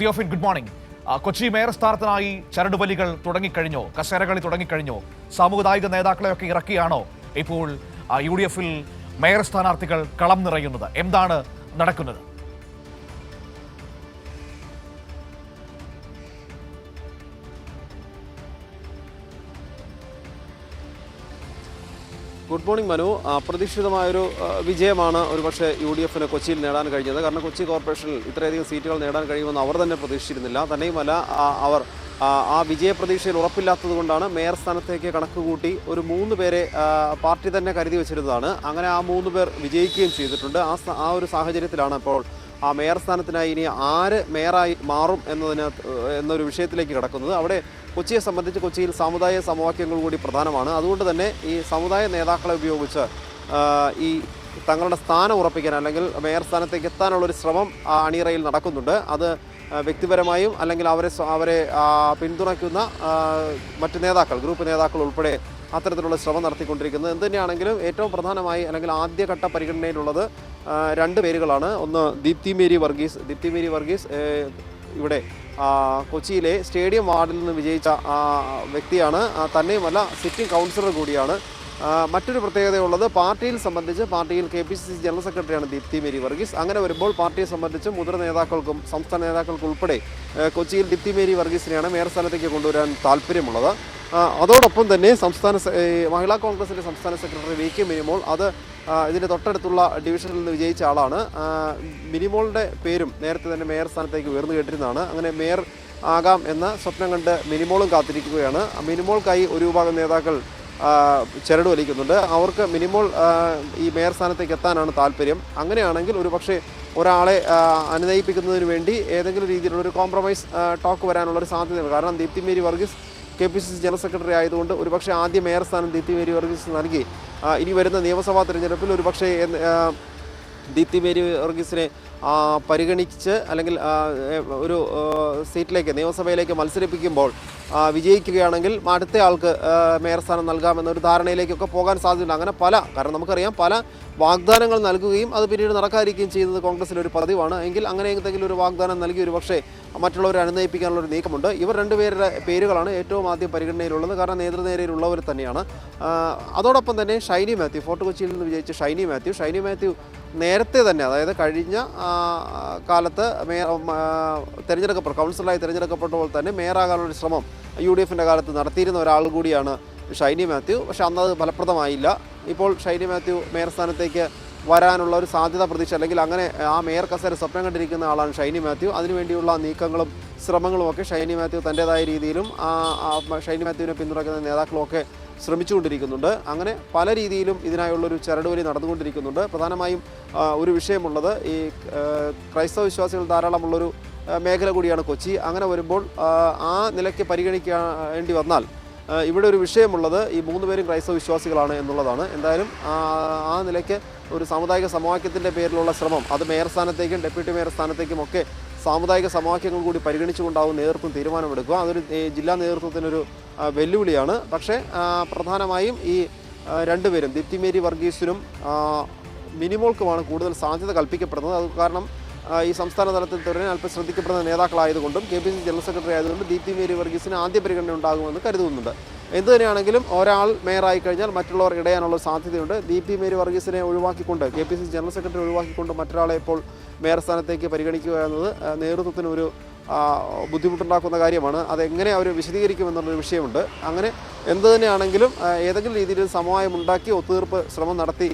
Theophin good morning Kochi mayor സ്ഥാനത്തിനായി ചരടുവലികൾ തുടങ്ങിക്കഴിഞ്ഞോ? കസേരകളി തുടങ്ങിക്കഴിഞ്ഞോ? സാമുദായിക നേതാക്കളെയൊക്കെ ഇറക്കിയാണോ ഇപ്പോൾ യു ഡി എഫിൽ മേയർ സ്ഥാനാർത്ഥികൾ കളം നിറയുന്നത്? എന്താണ് നടക്കുന്നത്? ഗുഡ് മോർണിംഗ് മനു അപ്രതീക്ഷിതമായൊരു വിജയമാണ് ഒരുപക്ഷെ യു ഡി എഫിന് കൊച്ചിയിൽ നേടാൻ കഴിഞ്ഞത്. കാരണം കൊച്ചി കോർപ്പറേഷനിൽ ഇത്രയധികം സീറ്റുകൾ നേടാൻ കഴിയുമെന്ന് അവർ തന്നെ പ്രതീക്ഷിച്ചിരുന്നില്ല. തന്നെയുമല്ല അവർ ആ, വിജയപ്രതീക്ഷയിൽ ഉറപ്പില്ലാത്തത് കൊണ്ടാണ് മേയർ സ്ഥാനത്തേക്ക് കണക്ക് കൂട്ടി ഒരു മൂന്ന് പേരെ പാർട്ടി തന്നെ കരുതി വെച്ചിരുന്നതാണ്. അങ്ങനെ ആ മൂന്ന് പേർ വിജയിക്കുകയും ചെയ്തിട്ടുണ്ട്. ആ ആ ഒരു സാഹചര്യത്തിലാണ് ഇപ്പോൾ ആ മേയർ സ്ഥാനത്തിനായി ഇനി ആര് മേയറായി മാറും എന്നതിന് എന്നൊരു വിഷയത്തിലേക്ക് കിടക്കുന്നത്. അവിടെ കൊച്ചിയെ സംബന്ധിച്ച് കൊച്ചിയിൽ സാമുദായിക സമവാക്യങ്ങൾ കൂടി പ്രധാനമാണ്. അതുകൊണ്ട് തന്നെ ഈ സമുദായ നേതാക്കളെ ഉപയോഗിച്ച് ഈ തങ്ങളുടെ സ്ഥാനം ഉറപ്പിക്കാൻ അല്ലെങ്കിൽ മേയർ സ്ഥാനത്തേക്ക് എത്താനുള്ള ഒരു ശ്രമം അണിയറയിൽ നടക്കുന്നുണ്ട്. അത് വ്യക്തിപരമായും അല്ലെങ്കിൽ അവരെ അവരെ പിന്തുണയ്ക്കുന്ന മറ്റ് നേതാക്കൾ ഗ്രൂപ്പ് നേതാക്കൾ ഉൾപ്പെടെ അത്തരത്തിലുള്ള ശ്രമം നടത്തിക്കൊണ്ടിരിക്കുന്നത്. എന്ത് തന്നെയാണെങ്കിലും ഏറ്റവും പ്രധാനമായി അല്ലെങ്കിൽ ആദ്യഘട്ട പരിഗണനയിലുള്ളത് രണ്ട് പേരുകളാണ്. ഒന്ന് ദീപ്തി മേരി വർഗീസ് ദീപ്തി മേരി വർഗീസ് ഇവിടെ കൊച്ചിയിലെ സ്റ്റേഡിയം വാർഡിൽ നിന്ന് വിജയിച്ച വ്യക്തിയാണ്. തന്നെയുമല്ല സിറ്റിംഗ് കൗൺസിലർ കൂടിയാണ്. മറ്റൊരു പ്രത്യേകതയുള്ളത് പാർട്ടിയിൽ സംബന്ധിച്ച് പാർട്ടിയിൽ K P C C general സെക്രട്ടറിയാണ് ദീപ്തി മേരി വർഗീസ്. അങ്ങനെ വരുമ്പോൾ പാർട്ടിയെ സംബന്ധിച്ച് മുതിർന്ന നേതാക്കൾക്കും സംസ്ഥാന നേതാക്കൾക്കും ഉൾപ്പെടെ കൊച്ചിയിൽ ദീപ്തി മേരി വർഗീസിനെയാണ് മേയർ സ്ഥാനത്തേക്ക് കൊണ്ടുവരാൻ താല്പര്യമുള്ളത്. അതോടൊപ്പം തന്നെ സംസ്ഥാന മഹിളാ കോൺഗ്രസിന്റെ സംസ്ഥാന സെക്രട്ടറി വി കെ മിനിമോൾ അത് ഇതിന്റെ തൊട്ടടുത്തുള്ള ഡിവിഷനിൽ നിന്ന് വിജയിച്ച ആളാണ്. മിനിമോളുടെ പേരും നേരത്തെ തന്നെ മേയർ സ്ഥാനത്തേക്ക് ഉയർന്നു കേട്ടിരുന്നതാണ്. അങ്ങനെ മേയർ ആകാം എന്ന സ്വപ്നം കണ്ട് മിനിമോളും കാത്തിരിക്കുകയാണ്. മിനിമോൾക്കായി ഒരു വിഭാഗം നേതാക്കൾ ചരട് വലിക്കുന്നുണ്ട്. അവർക്ക് മിനിമോൾ ഈ മേയർ സ്ഥാനത്തേക്ക് എത്താനാണ് താല്പര്യം. അങ്ങനെയാണെങ്കിൽ ഒരു പക്ഷേ ഒരാളെ അനുനയിപ്പിക്കുന്നതിന് വേണ്ടി ഏതെങ്കിലും രീതിയിലുള്ള ഒരു കോംപ്രമൈസ് ടോക്ക് വരാനുള്ള ഒരു സാധ്യതയുണ്ട്. കാരണം Deepthi Mary Varghese K P C C general secretary ആയതുകൊണ്ട് ഒരുപക്ഷെ ആദ്യ മേയർ സ്ഥാനം ദീപ്തി മേരി വർഗീസ് നൽകി. ഇനി വരുന്ന നിയമസഭാ തെരഞ്ഞെടുപ്പിൽ ഒരുപക്ഷെ ദീപ്തി മേരി വർഗീസിനെ പരിഗണിച്ച് അല്ലെങ്കിൽ ഒരു സീറ്റിലേക്ക് നിയമസഭയിലേക്ക് മത്സരിപ്പിക്കുമ്പോൾ വിജയിക്കുകയാണെങ്കിൽ അടുത്ത ആൾക്ക് മേയർ സ്ഥാനം നൽകാമെന്നൊരു ധാരണയിലേക്കൊക്കെ പോകാൻ സാധ്യതയുണ്ട്. അങ്ങനെ പല കാരണം നമുക്കറിയാം പല വാഗ്ദാനങ്ങൾ നൽകുകയും അത് പിന്നീട് നടക്കാതിരിക്കുകയും ചെയ്യുന്നത് കോൺഗ്രസിന്റെ ഒരു പതിവാണ്. എങ്കിൽ അങ്ങനെ എന്തെങ്കിലും ഒരു വാഗ്ദാനം നൽകി ഒരു പക്ഷേ മറ്റുള്ളവരെ അനുനയിപ്പിക്കാനുള്ള ഒരു നീക്കമുണ്ട്. ഇവർ രണ്ടുപേരുടെ പേരുകളാണ് ഏറ്റവും ആദ്യം പരിഗണനയിലുള്ളത്. കാരണം നേതൃനേരയിലുള്ളവർ തന്നെയാണ്. അതോടൊപ്പം തന്നെ ഷൈനി മാത്യു ഫോർട്ട് കൊച്ചിയിൽ നിന്ന് വിജയിച്ച ഷൈനി മാത്യു. ഷൈനി മാത്യു നേരത്തെ തന്നെ അതായത് കഴിഞ്ഞ കാലത്ത് മേ തിരഞ്ഞെടുക്കപ്പെട്ട കൗൺസിലറായി തിരഞ്ഞെടുക്കപ്പെട്ടപ്പോൾ തന്നെ മേയറാകാനുള്ള ശ്രമം യു ഡി എഫിന്റെ കാലത്ത് നടത്തിയിരുന്ന ഒരാൾ കൂടിയാണ് ഷൈനി മാത്യു. പക്ഷേ അന്നത് ഫലപ്രദമായില്ല. ഇപ്പോൾ ഷൈനി മാത്യു മേയർ സ്ഥാനത്തേക്ക് വരാനുള്ള ഒരു സാധ്യത പ്രതീക്ഷ. അല്ലെങ്കിൽ അങ്ങനെ ആ മേയർ കസേര സ്വപ്നം കണ്ടിരിക്കുന്ന ആളാണ് ഷൈനി മാത്യു. അതിനുവേണ്ടിയുള്ള നീക്കങ്ങളും ശ്രമങ്ങളും ഒക്കെ ഷൈനി മാത്യു തന്റെതായ രീതിയിലും ആ, ഷൈനി മാത്യുവിനെ പിന്തുണയ്ക്കുന്ന നേതാക്കളൊക്കെ ശ്രമിച്ചുകൊണ്ടിരിക്കുന്നുണ്ട്. അങ്ങനെ പല രീതിയിലും ഇതിനായുള്ളൊരു ചരടുവലി നടന്നുകൊണ്ടിരിക്കുന്നുണ്ട്. പ്രധാനമായും ഒരു വിഷയമുള്ളത് ഈ ക്രൈസ്തവ വിശ്വാസികൾ ധാരാളമുള്ളൊരു മേഖല കൂടിയാണ് കൊച്ചി. അങ്ങനെ വരുമ്പോൾ ആ, നിലയ്ക്ക് പരിഗണിക്കേണ്ടി വന്നാൽ ഇവിടെ ഒരു വിഷയമുള്ളത് ഈ മൂന്ന് പേരും ക്രൈസ്തവ വിശ്വാസികളാണ് എന്നുള്ളതാണ്. എന്തായാലും ആ, നിലയ്ക്ക് ഒരു സാമുദായിക സമവാക്യത്തിന്റെ പേരിലുള്ള ശ്രമം അത് മേയർ സ്ഥാനത്തേക്കും ഡെപ്യൂട്ടി മേയർ സ്ഥാനത്തേക്കും ഒക്കെ സാമുദായിക സമവാക്യങ്ങൾ കൂടി പരിഗണിച്ചുകൊണ്ടാവും നേതൃത്വം തീരുമാനമെടുക്കുക. അതൊരു ജില്ലാ നേതൃത്വത്തിനൊരു വെല്ലുവിളിയാണ്. പക്ഷേ പ്രധാനമായും ഈ രണ്ടുപേരും ദീപ്തി മേരി വർഗീസിനും മിനിമോൾക്കുമാണ് കൂടുതൽ സാധ്യത കൽപ്പിക്കപ്പെടുന്നത്. അത് കാരണം ഈ സംസ്ഥാന തലത്തിൽ തുടരാൻ അല്പം ശ്രദ്ധിക്കപ്പെടുന്ന നേതാക്കളായതുകൊണ്ടും K P C general secretary ആയതുകൊണ്ടും ദീപ്തി മേരി വർഗീസിന് ആദ്യ പരിഗണന ഉണ്ടാകുമെന്ന് കരുതുന്നുണ്ട്. എന്തു തന്നെയാണെങ്കിലും ഒരാൾ മേയറായി കഴിഞ്ഞാൽ മറ്റുള്ളവർ ഇടയാനുള്ള സാധ്യതയുണ്ട്. ദീപ്തി മേരി വർഗീസിനെ ഒഴിവാക്കിക്കൊണ്ട് K P C general secretary ഒഴിവാക്കിക്കൊണ്ട് മറ്റൊരാളെ ഇപ്പോൾ മേയർ സ്ഥാനത്തേക്ക് പരിഗണിക്കുക എന്നത് നേതൃത്വത്തിന് ഒരു ബുദ്ധിമുട്ടുണ്ടാക്കുന്ന കാര്യമാണ്. അതെങ്ങനെ അവർ വിശദീകരിക്കുമെന്നുള്ളൊരു വിഷയമുണ്ട്. അങ്ങനെ എന്തു തന്നെയാണെങ്കിലും ഏതെങ്കിലും രീതിയിൽ സമവായം ഉണ്ടാക്കി ഒത്തുതീർപ്പ് ശ്രമം നടത്തി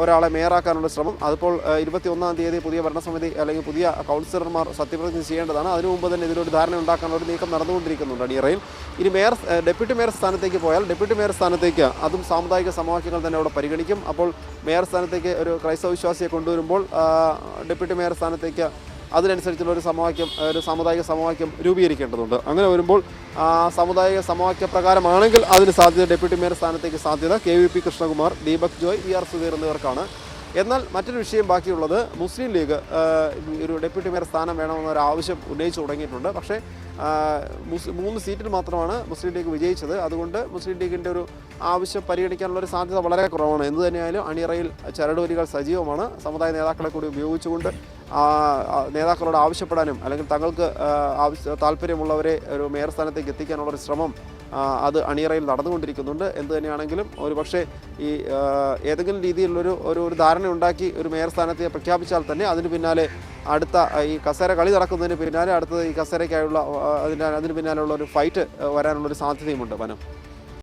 ഒരാളെ മേയറാക്കാനുള്ള ശ്രമം. അതിപ്പോൾ ഇരുപത്തി ഒന്നാം തീയതി പുതിയ ഭരണസമിതി അല്ലെങ്കിൽ പുതിയ കൗൺസിലർമാർ സത്യപ്രതിജ്ഞ ചെയ്യേണ്ടതാണ്. അതിനു മുമ്പ് തന്നെ ഇതിലൊരു ധാരണ ഉണ്ടാക്കാനുള്ള ഒരു നീക്കം നടന്നുകൊണ്ടിരിക്കുന്നുണ്ട് അടിയറയിൽ. ഇനി മേയർ ഡെപ്യൂട്ടി മേയർ സ്ഥാനത്തേക്ക് പോയാൽ ഡെപ്യൂട്ടി മേയർ സ്ഥാനത്തേക്ക് അതും സാമുദായിക സമവാക്യങ്ങൾ തന്നെ അവിടെ പരിഗണിക്കും. അപ്പോൾ മേയർ സ്ഥാനത്തേക്ക് ഒരു ക്രൈസ്തവ വിശ്വാസിയെ കൊണ്ടുവരുമ്പോൾ ഡെപ്യൂട്ടി മേയർ സ്ഥാനത്തേക്ക് അതിനനുസരിച്ചുള്ള ഒരു സമവാക്യം ഒരു സാമുദായിക സമവാക്യം രൂപീകരിക്കേണ്ടതുണ്ട്. അങ്ങനെ വരുമ്പോൾ സാമുദായിക സമവാക്യ പ്രകാരമാണെങ്കിൽ അതിന് സാധ്യത ഡെപ്യൂട്ടി മേയർ സ്ഥാനത്തേക്ക് സാധ്യത K V P Krishnakumar Deepak Joy V R Sudheer എന്നിവർക്കാണ്. എന്നാൽ മറ്റൊരു വിഷയം ബാക്കിയുള്ളത് മുസ്ലിം ലീഗ് ഒരു ഡെപ്യൂട്ടി മേയർ സ്ഥാനം വേണമെന്നൊരു ആവശ്യം ഉന്നയിച്ചു തുടങ്ങിയിട്ടുണ്ട്. പക്ഷേ മൂന്ന് സീറ്റിൽ മാത്രമാണ് മുസ്ലിം ലീഗ് വിജയിച്ചത്. അതുകൊണ്ട് മുസ്ലിം ലീഗിന്റെ ഒരു ആവശ്യം പരിഗണിക്കാനുള്ള ഒരു സാധ്യത വളരെ കുറവാണ്. എന്തു തന്നെയായാലും അണിയറയിൽ ചരടുവലികൾ സജീവമാണ്. സമുദായ നേതാക്കളെ കൂടി ഉപയോഗിച്ചുകൊണ്ട് നേതാക്കളോട് ആവശ്യപ്പെടാനും അല്ലെങ്കിൽ തങ്ങൾക്ക് ആവശ്യ താല്പര്യമുള്ളവരെ ഒരു മേയർ സ്ഥാനത്തേക്ക് എത്തിക്കാനുള്ള ഒരു ശ്രമം അത് അണിയറയിൽ നടന്നുകൊണ്ടിരിക്കുന്നുണ്ട്. എന്ത് തന്നെയാണെങ്കിലും ഒരു പക്ഷേ ഈ ഏതെങ്കിലും രീതിയിലുള്ളൊരു ഒരു ഒരു ധാരണ ഉണ്ടാക്കി ഒരു മേയർ സ്ഥാനത്തെ പ്രഖ്യാപിച്ചാൽ തന്നെ അതിന് പിന്നാലെ അടുത്ത ഈ കസേര കളി നടക്കുന്നതിന് പിന്നാലെ അടുത്തത് ഈ കസേരയ്ക്കായുള്ള അതിന്റെ അതിന് പിന്നാലെയുള്ള ഒരു ഫൈറ്റ് വരാനുള്ളൊരു സാധ്യതയുമുണ്ട് വനം